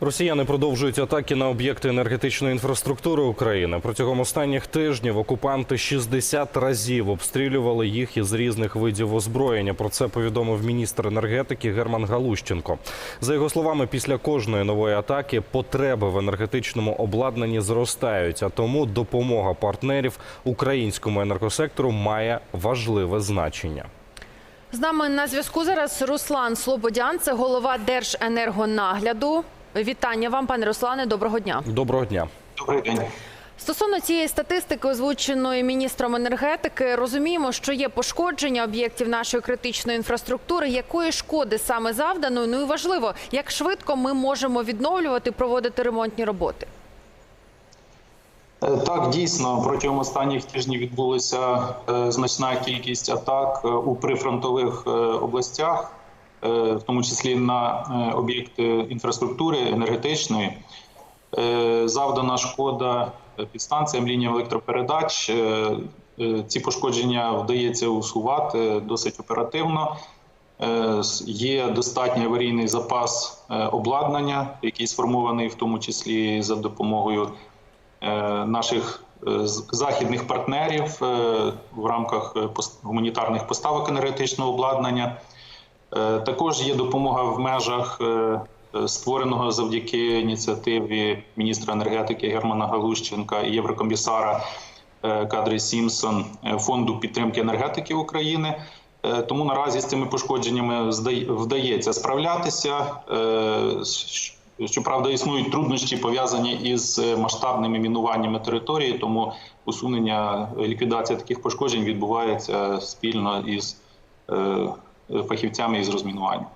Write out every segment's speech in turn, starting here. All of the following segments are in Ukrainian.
Росіяни продовжують атаки на об'єкти енергетичної інфраструктури України. Протягом останніх тижнів окупанти 60 разів обстрілювали їх із різних видів озброєння. Про це повідомив міністр енергетики Герман Галущенко. За його словами, після кожної нової атаки потреби в енергетичному обладнанні зростають. А тому допомога партнерів українському енергосектору має важливе значення. З нами на зв'язку зараз Руслан Слободян, це голова Держенергонагляду. Вітання вам, пане Руслане. Доброго дня. Доброго дня. Добрий день. Стосовно цієї статистики, озвученої міністром енергетики, розуміємо, що є пошкодження об'єктів нашої критичної інфраструктури. Якої шкоди саме завдано? Ну і важливо, як швидко ми можемо відновлювати, проводити ремонтні роботи. Е, Так, дійсно, протягом останніх тижнів відбулася е, значна кількість атак е, у прифронтових областях, в тому числі на е, об'єкти інфраструктури енергетичної. Е, Завдана шкода е, підстанціям лініям електропередач. Е, е, Ці пошкодження вдається усувати досить оперативно. Е, Є достатній аварійний запас е, обладнання, який сформований в тому числі за допомогою е, наших е, західних партнерів е, в рамках е, гуманітарних поставок енергетичного обладнання. Е, Також є допомога в межах е, е, створеного завдяки ініціативі міністра енергетики Германа Галущенка і єврокомісара Кадри Сімсон фонду підтримки енергетики України. Тому наразі з цими пошкодженнями вдається справлятися. Щоправда, існують труднощі пов'язані із масштабними мінуваннями території, тому усунення ліквідація таких пошкоджень відбувається спільно із фахівцями із розмінування.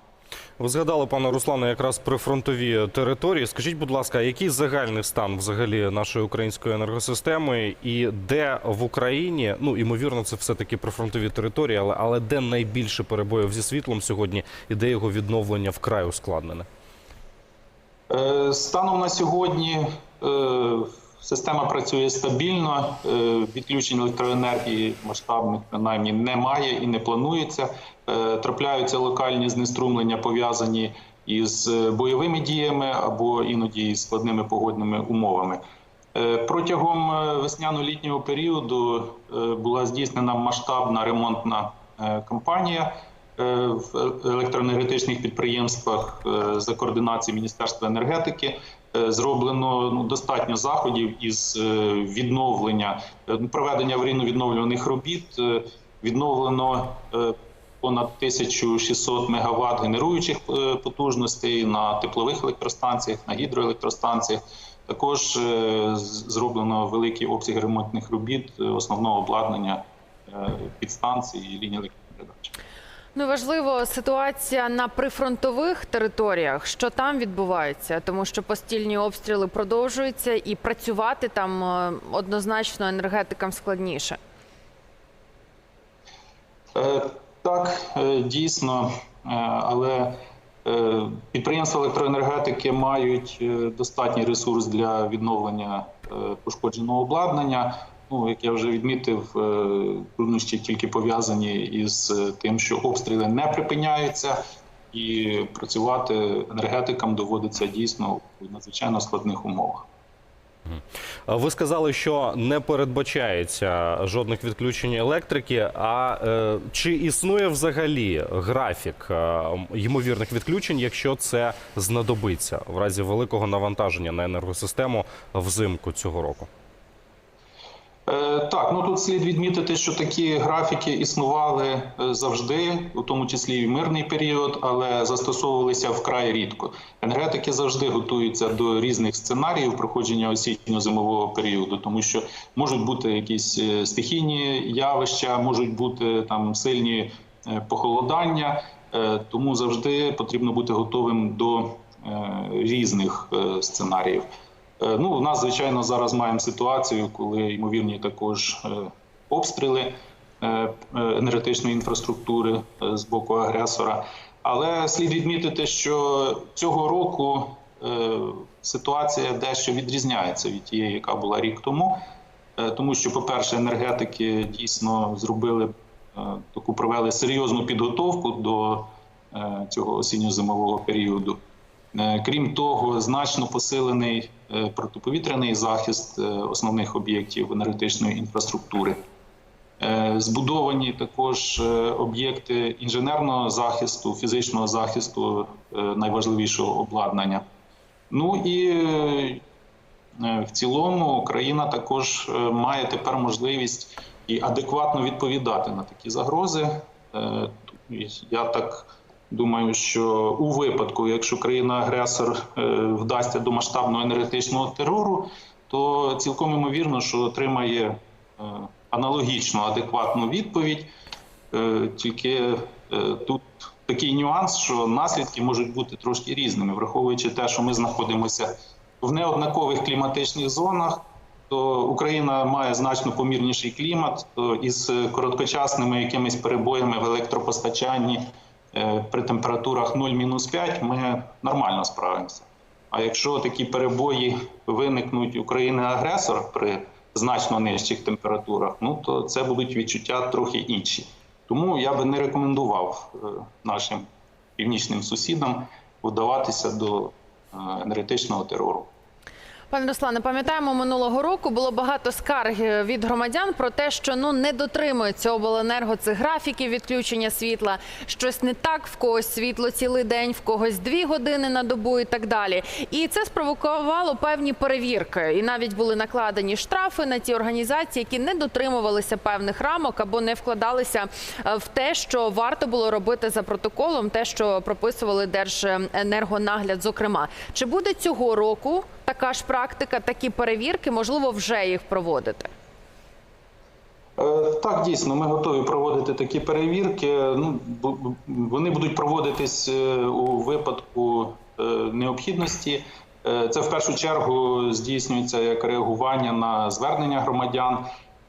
Ви згадали, пане Руслане, якраз прифронтові території. Скажіть, будь ласка, який загальний стан взагалі нашої української енергосистеми, і де в Україні, ну ймовірно, це все таки прифронтові території, але але де найбільше перебоїв зі світлом сьогодні, і де його відновлення вкрай ускладнене? Е, Станом на сьогодні е, система працює стабільно. е, Відключень електроенергії масштабних принаймні немає і не планується. Е, Трапляються локальні знеструмлення, пов'язані із е, бойовими діями або іноді складними погодними умовами. Е, Протягом весняно-літнього періоду була здійснена масштабна ремонтна кампанія в електроенергетичних підприємствах за координації Міністерства енергетики. Зроблено ну, достатньо заходів із відновлення проведення аварійно-відновлюваних робіт. Е, Відновлено понад 1600 мегаватт генеруючих е, потужностей на теплових електростанціях, на гідроелектростанціях. Також е, зроблено великий обсяг ремонтних робіт е, основного обладнання підстанцій і ліній електропередач. Ну важливо ситуація на прифронтових територіях, що там відбувається, тому що постільні обстріли продовжуються, і працювати там однозначно енергетикам складніше. Так, е, дійсно, е, але е, підприємства електроенергетики мають достатній ресурс для відновлення пошкодженого обладнання. Ну, як я вже відмітив, труднощі тільки пов'язані із тим, що обстріли не припиняються, і працювати енергетикам доводиться дійсно в надзвичайно складних умовах. А Ви сказали, що не передбачається жодних відключень електрики. А е, чи існує взагалі графік е, ймовірних відключень, якщо це знадобиться в разі великого навантаження на енергосистему взимку цього року? Так, ну тут слід відмітити, що такі графіки існували е, завжди, у тому числі і в мирний період, але застосовувалися вкрай рідко. Енергетики завжди готуються до різних сценаріїв проходження осінньо-зимового періоду, тому що можуть бути якісь е, стихійні явища, можуть бути там сильні е, похолодання. Тому завжди потрібно бути готовим до різних сценаріїв. Е, Ну, у нас, звичайно, зараз маємо ситуацію, коли ймовірні також е, обстріли е, енергетичної інфраструктури з боку агресора. Але слід відмітити, що цього року ситуація дещо відрізняється від тієї, яка була рік тому. Тому що, по-перше, енергетики дійсно зробили таку провели серйозну підготовку до цього осінньо-зимового періоду. Крім того, значно посилений протиповітряний захист е, основних об'єктів енергетичної інфраструктури. Е, Збудовані також е, об'єкти інженерного захисту, фізичного захисту е, найважливішого обладнання. Ну і е, в цілому Україна також е, має тепер можливість і адекватно відповідати на такі загрози. Е, Я так думаю, що у випадку, якщо країна-агресор е, вдасться до масштабного енергетичного терору, то цілком ймовірно, що отримає е, аналогічну адекватну відповідь. Е, Тільки тут такий нюанс, що наслідки можуть бути трошки різними, враховуючи те, що ми знаходимося в неоднакових кліматичних зонах. То Україна має значно помірніший клімат, із короткочасними якимись перебоями в електропостачанні при температурах 0-5 ми нормально справимося. А якщо такі перебої виникнуть у країни-агресор при значно нижчих температурах, ну то це будуть відчуття трохи інші. Тому я би не рекомендував е, нашим північним сусідам вдаватися до е, енергетичного терору. Пане Руслане, пам'ятаємо, минулого року було багато скарг е, від громадян про те, що ну не дотримується обленерго цих графіків відключення світла. Щось не так, в когось світло цілий день, в когось дві години на добу і так далі. І це спровокувало певні перевірки. І навіть були накладені штрафи на ті організації, які не дотримувалися певних рамок або не вкладалися е, в те, що варто було робити за протоколом, те, що прописували Держенергонагляд. Зокрема, чи буде цього року така ж практика, такі перевірки, можливо, вже їх проводити? Е, Так, дійсно, ми готові проводити такі перевірки. Ну, вони будуть проводитись е, у випадку е, необхідності. Це в першу чергу здійснюється як реагування на звернення громадян.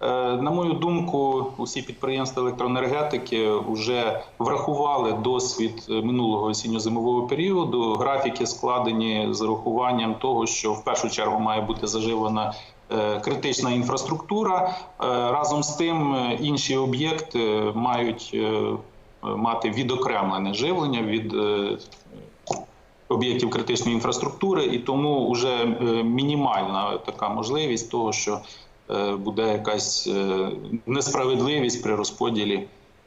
Е, На мою думку, усі підприємства електроенергетики вже врахували досвід е, минулого осінньо-зимового періоду. Графіки складені з урахуванням того, що в першу чергу має бути заживлена е, критична інфраструктура. Разом з тим, інші об'єкти мають мати відокремлене живлення від об'єктів критичної інфраструктури, і тому вже мінімальна така можливість того, що буде якась е, несправедливість при розподілі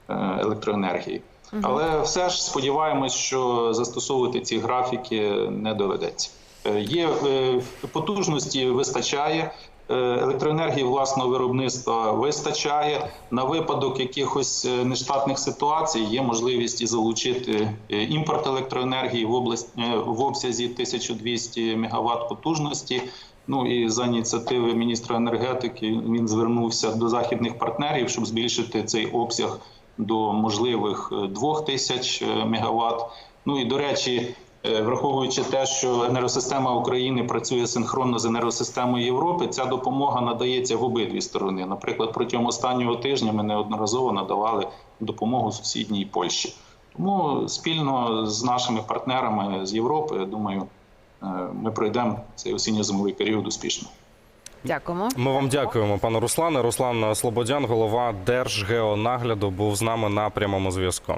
е, електроенергії. Але все ж сподіваємось, що застосовувати ці графіки не доведеться. Е, Є е, потужності, вистачає. е, Електроенергії власного виробництва вистачає на випадок якихось е, нештатних ситуацій. Є можливість і залучити е, імпорт електроенергії в область е, в обсязі 1200 МВт потужності. Ну і за ініціативи міністра енергетики він звернувся до західних партнерів, щоб збільшити цей обсяг до можливих е, 2000 МВт. Ну і до речі, е, враховуючи те, що енергосистема України працює синхронно з енергосистемою Європи, ця допомога надається в обидві сторони. Наприклад, протягом останнього тижня ми неодноразово надавали допомогу сусідній Польщі. Тому спільно з нашими партнерами з Європи, я думаю, е, ми пройдемо цей осінньо-зимовий період успішно. Дякуємо. Ми вам дякуємо, пане Руслане. Руслан Слободян, голова Держгеонагляду, був з нами на прямому зв'язку.